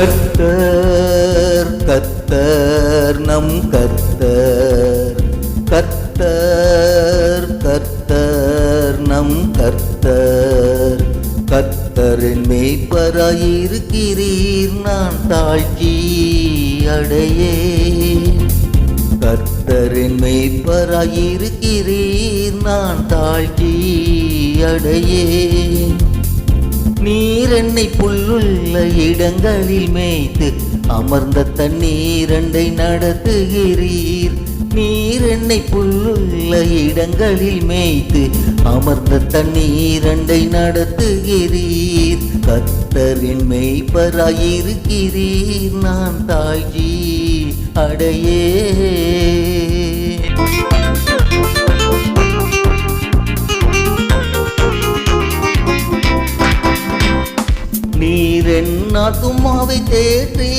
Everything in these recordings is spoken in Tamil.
கர்த்தர் கர்த்தர் நம் கர்த்தர் கர்த்தர் கர்த்தர் நம் கர்த்தர் கர்த்தரின் மேய்ப்பராயிருக்கிறீர் நான் தாழ்ச்சி அடையே கர்த்தரின் மேய்ப்பராயிருக்கிறீர் நான் தாழ்ச்சி அடையே நீர் என்னை புல்லுள்ள இடங்களில் மேய்த்து அமர்ந்த தண்ணீரண்டை நடத்துகிறீர். நீர் என்னை புல்லுள்ள இடங்களில் மேய்த்து அமர்ந்த தண்ணீரண்டை நடத்துகிறீர். கத்தரின் மெய்ப்பராயிருக்கிறீர் நான் தாய்ஜி அடையே நீரென்ன தும்மாவை தேற்றி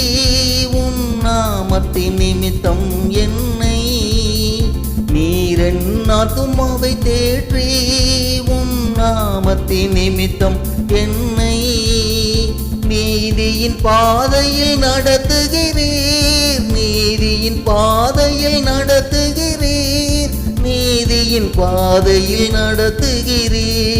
உன் நாமத்தின் நிமித்தம் என்னை நீரென்ன தும்மாவை தேற்றி உன் நாமத்தின் நிமித்தம் என்னை நீதியின் பாதையில் நடத்துகிறீர். நீதியின் பாதையில் நடத்துகிறீர். நீதியின் பாதையில் நடத்துகிறீர்.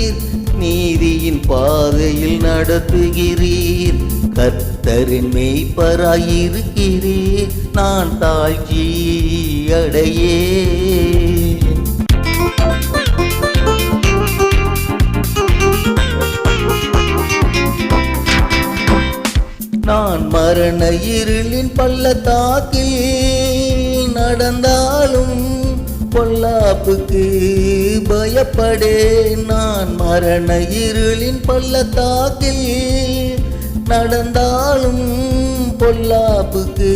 நீதியின் பாதையில் நடத்துகிறீர். கர்த்தரின் மெய்ப்பராயிருக்கிறீர். நான் தாழ்ச்சி அடையே நான் மரண இருளின் பள்ளத்தாக்கில் நடந்தாலும் பொல்லாப்புக்கு பயப்படேன். நான் மரண இருளின் பள்ளத்தாக்கில் நடந்தாலும் பொல்லாப்புக்கு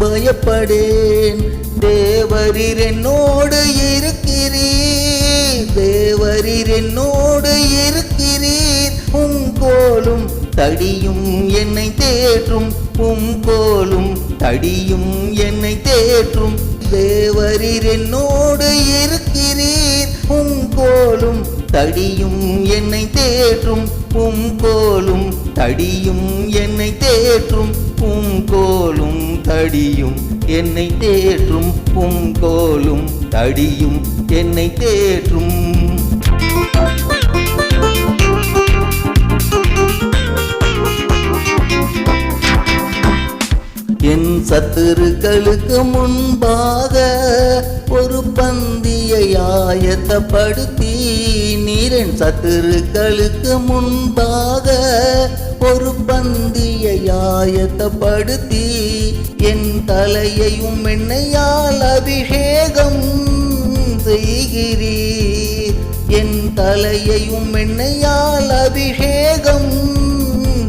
பயப்படேன். தேவரீர் என்னோடு இருக்கிறீர். தேவரீர் என்னோடு இருக்கிறீர். உம் கோலும் தடியும் என்னை தேற்றும். உம் கோலும் தடியும் என்னை தேற்றும். தேவரீர் என்னோடு இருக்கிறீர். உம் கோலும் தடியும் என்னை தேற்றும். உம் கோலும் தடியும் என்னை தேற்றும். உம் கோலும் தடியும் என்னை தேற்றும். உம் கோலும் தடியும் என்னை தேற்றும். சத்துருக்களுக்கு முன்பாக ஒரு பந்தியை ஆயத்தப்படுத்தி நீரன் சத்துருக்களுக்கு முன்பாக ஒரு பந்தியை ஆயத்தப்படுத்தி என் தலையையும் எண்ணெயால் அபிஷேகம் செய்கிறீர். என் தலையையும் எண்ணெயால் அபிஷேகம்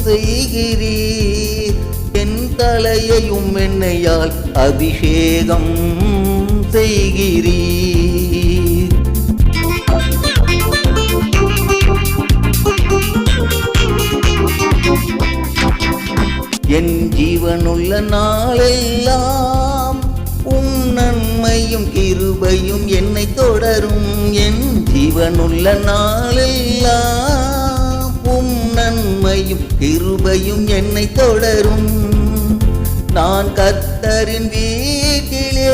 செய்கிறீர். என் எண்ணெயால் அபிஷேகம் செய்கிறீர். என் ஜீவனுள்ள நாளெல்லாம் உம் நன்மையும் கிருபையும் என்னை தொடரும். என் ஜீவனுள்ள நாளெல்லாம் உம் நன்மையும் கிருபையும் என்னை தொடரும். நான் கத்தரின் வீட்டிலே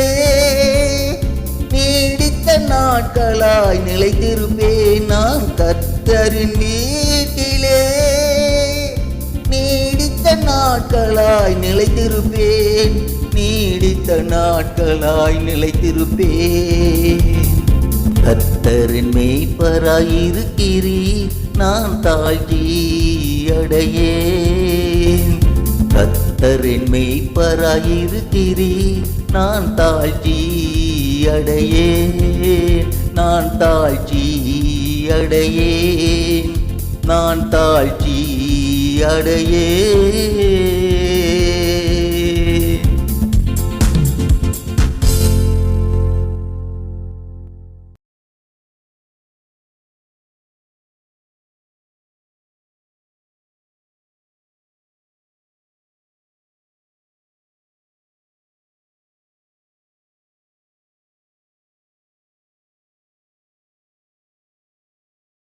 நீடித்த நாட்களாய் நிலைத்திருப்பேன். நான் கத்தரின் வீட்டிலே நீடித்த நாட்களாய் நிலைத்திருப்பேன். நீடித்த நாட்களாய் நிலைத்திருப்பேன். கத்தரின் மெய்ப்பராயிருக்கிறீர் நான் தாழ்ச்சி அடையே கர்த்தரின் மெய்ப்பராயிருக்கிறீர் நான் தாழ்ச்சி அடையேன். நான் தாழ்ச்சி அடையேன். நான் தாழ்ச்சி அடையேன்.